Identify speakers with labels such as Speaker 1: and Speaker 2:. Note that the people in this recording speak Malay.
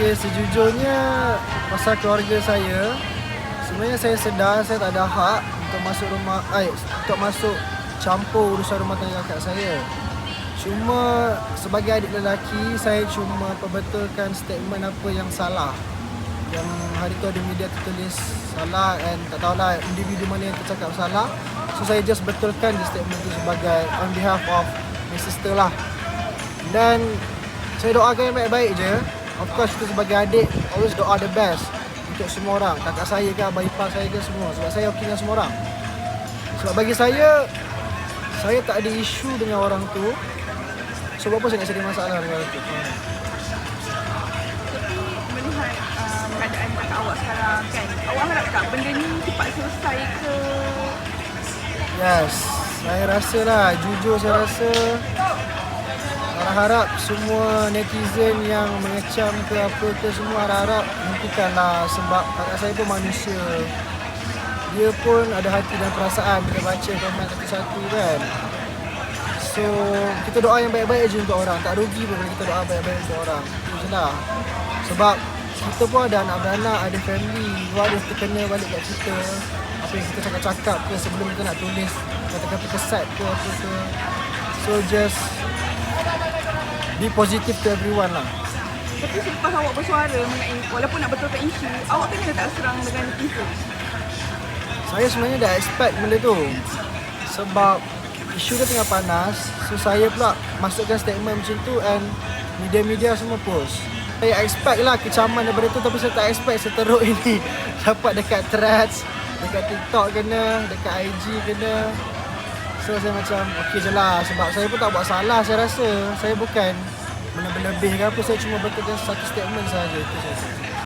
Speaker 1: Okay, sejujurnya pasal keluarga saya Sebenarnya saya sedar saya tak ada hak untuk masuk rumah eh, Untuk masuk campur urusan rumah tangga kakak saya. Cuma sebagai adik lelaki Saya cuma perbetulkan statement apa yang salah. Yang hari tu ada media tertulis salah And tak tahulah individu mana yang tercakap salah. So saya just betulkan di statement tu sebagai On behalf of my sister lah. Dan saya doakan yang baik-baik je Of course kita sebagai adik Always doa the best Untuk semua orang. Kakak saya ke Abang ipar saya ke semua. Sebab saya okey dengan semua orang. Sebab bagi saya Saya tak ada isu dengan orang tu. Sebab apa saya nak cari masalah dengan orang tu?
Speaker 2: Tapi melihat uh, keadaan kakak awak sekarang kan, awak harap tak benda ni cepat selesai ke?
Speaker 1: Yes. Saya rasa lah Jujur saya rasa Harap-harap semua netizen yang mengecam ke apa ke semua harap-harap hentikanlah sebab kakak saya pun manusia. Dia pun ada hati dan perasaan bila baca komen satu-satu kan. So, kita doa yang baik-baik je untuk orang. Tak rugi pun kita doa baik-baik untuk orang. Itu je lah. Sebab kita pun ada anak beranak, ada family. Luar dia terkena balik kat kita. Apa yang kita cakap-cakap ke sebelum kita nak tulis kata-kata kesat ke apa ke. So, just be positive to everyone lah.
Speaker 2: Tapi selepas awak bersuara mengenai walaupun nak betulkan isu, awak kena tak serang dengan netizen.
Speaker 1: Saya sebenarnya dah expect benda tu Sebab isu dia tengah panas So saya pula masukkan statement macam tu And media-media semua post Saya expect lah kecaman daripada tu Tapi saya tak expect seteruk ini Dapat dekat threads Dekat TikTok kena Dekat IG kena So saya macam okey je lah Sebab saya pun tak buat salah saya rasa. Saya bukan Benda-benda lebih ke apa Saya cuma betulkan satu statement saja Itu saja